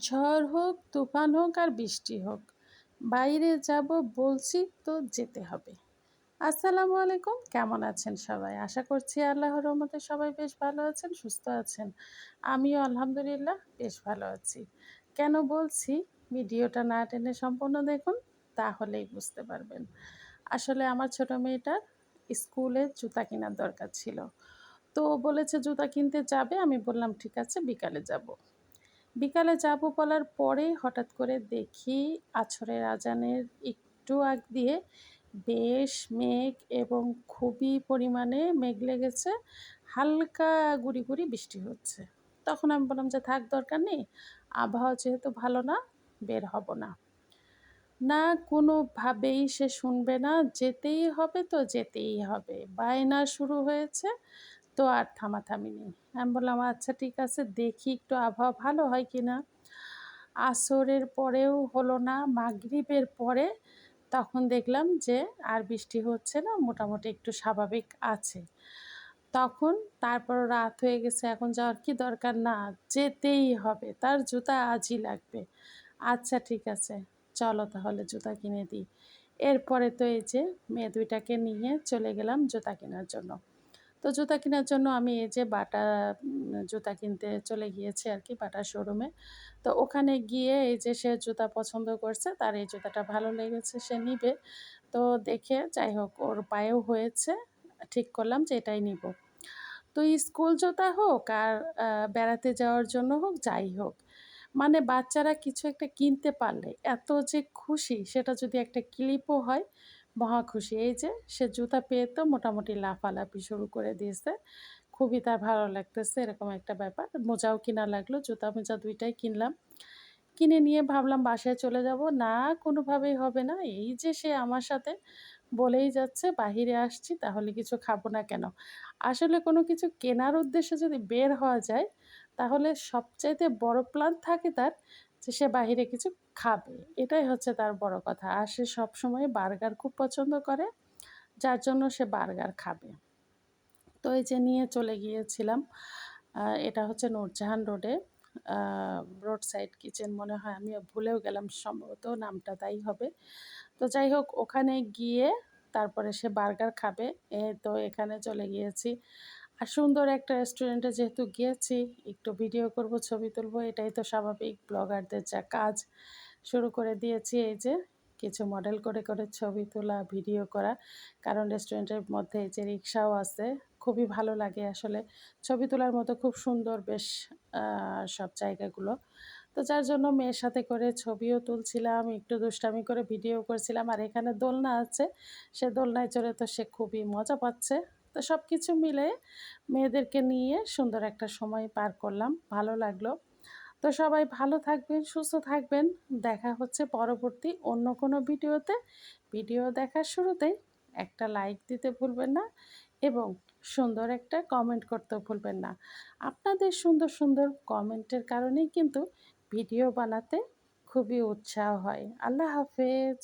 ঝড় হোক, তুফান হোক আর বৃষ্টি হোক, বাইরে যাব বলছি তো যেতে হবে। আসসালামু আলাইকুম, কেমন আছেন সবাই? আশা করছি আল্লাহর রহমতে সবাই বেশ ভালো আছেন, সুস্থ আছেন। আমিও আলহামদুলিল্লাহ বেশ ভালো আছি। কেন বলছি? ভিডিওটা না টেনে সম্পূর্ণ দেখুন, তাহলেই বুঝতে পারবেন। আসলে আমার ছোট মেয়েটার স্কুলে জুতা কেনার দরকার ছিল। তো বলেছে, জুতা কিনতে যাবে? আমি বললাম, ঠিক আছে, বিকালে যাব। বিকালে যাব বলার পরে হঠাৎ করে দেখি আছরের আজানের একটু আগ দিয়ে বেশ মেঘ এবং খুবই পরিমাণে মেঘ লেগেছে। হালকা গুড়ি গুড়ি বৃষ্টি হচ্ছে। তখন আমি বললাম, যে থাক, দরকার নেই। আবহাওয়া যেহেতু ভালো না, বের হব না। না, কোনোভাবেই সে শুনবে না, যেতেই হবে তো যেতেই হবে। বায়না শুরু হয়েছে। তো আর থামাথামি নেই। আমি বললাম আচ্ছা ঠিক আছে, দেখি একটু আবহাওয়া ভালো হয় কি না। আসরের পরেও হলো না, মাগরিবের পরে তখন দেখলাম যে আর বৃষ্টি হচ্ছে না, মোটামুটি একটু স্বাভাবিক আছে। তখন তারপর রাত হয়ে গেছে, এখন যাওয়ার কি দরকার? না, যেতেই হবে, তার জুতা আজই লাগবে। আচ্ছা ঠিক আছে, চলো তাহলে জুতা কিনে দিই। এরপরে তো এই যে, মেয়ে দুইটাকে নিয়ে চলে গেলাম জুতা কেনার জন্য। তো জুতা কেনার জন্য আমি এই যে বাটা জুতা কিনতে চলে গিয়েছি আর কি বাটা শোরুমে। তো ওখানে গিয়ে এই যে সে জুতা পছন্দ করছে, তার এই জুতাটা ভালো লেগেছে, সে নিবে। তো দেখে যাই হোক, ওর পায়েও হয়েছে, ঠিক করলাম যে এটাই নিব। তো স্কুল জুতা হোক আর বেড়াতে যাওয়ার জন্য হোক, যাই হোক মানে বাচ্চারা কিছু একটা কিনতে পারলে এত যে খুশি, সেটা যদি একটা ক্লিপও হয় মহা খুশি। এই যে সে জুতা পেয়ে তো মোটামুটি লাফালাফি শুরু করে দিয়েছে। খুবই তার ভালো লাগতেছে এরকম একটা ব্যাপার। মোজাও কিনা লাগল, জুতা মোজা দুইটাই কিনলাম। কিনে নিয়ে ভাবলাম বাসায় চলে যাব। না, কোনোভাবেই হবে না। এই যে সে আমার সাথে বলেই যাচ্ছে, বাহিরে আসছি, তাহলে কিছু খাব না কেন? আসলে কোনো কিছু কেনার উদ্দেশ্যে যদি বের হওয়া যায় তাহলে সবচাইতে বড় প্ল্যান থাকে তার যে সে বাহিরে কিছু খাবে। এটাই হচ্ছে তার বড় কথা। আর সে সবসময় বার্গার খুব পছন্দ করে, যার জন্য সে বার্গার খাবে। তো এই যে নিয়ে চলে গিয়েছিলাম এটা হচ্ছে নূরজাহান রোডে রোড সাইড কিচেন মনে হয় আমি ভুলেও গেলাম সম্ভবত নামটা, তাই হবে। তো যাই হোক, ওখানে গিয়ে তারপরে সে বার্গার খাবে। এ তো এখানে চলে গিয়েছি। আর সুন্দর একটা রেস্টুরেন্টে যেহেতু গিয়েছি, একটু ভিডিও করব, ছবি তুলব, এটাই তো স্বাভাবিক। ব্লগারদের যা কাজ শুরু করে দিয়েছি এই যে কিছু মডেল করে করে ছবি তোলা ভিডিও করা। কারণ রেস্টুরেন্টের মধ্যে যে রিক্সাও আছে, খুবই ভালো লাগে আসলে। ছবি তোলার মতো খুব সুন্দর বেশ সব জায়গাগুলো। তো যার জন্য মেয়ের সাথে করে ছবিও তুলছিলাম, একটু দুষ্টামি করে ভিডিও করছিলাম। আর এখানে দোলনা আছে, সে দোলনায় চড়ে তো সে খুবই মজা পাচ্ছে। তো সব কিছু মিলে মেয়েদেরকে নিয়ে সুন্দর একটা সময় পার করলাম, ভালো লাগল। তো সবাই ভালো থাকবেন, সুস্থ থাকবেন। দেখা হচ্ছে পরবর্তী অন্য কোনো ভিডিওতে। ভিডিও দেখার শুরুতেই একটা লাইক দিতে ভুলবেন না এবং সুন্দর একটা কমেন্ট করতে ভুলবেন না। আপনাদের সুন্দর সুন্দর কমেন্টের কারণেই কিন্তু ভিডিও বানাতে খুবই উৎসাহ হয়। আল্লাহ হাফেজ।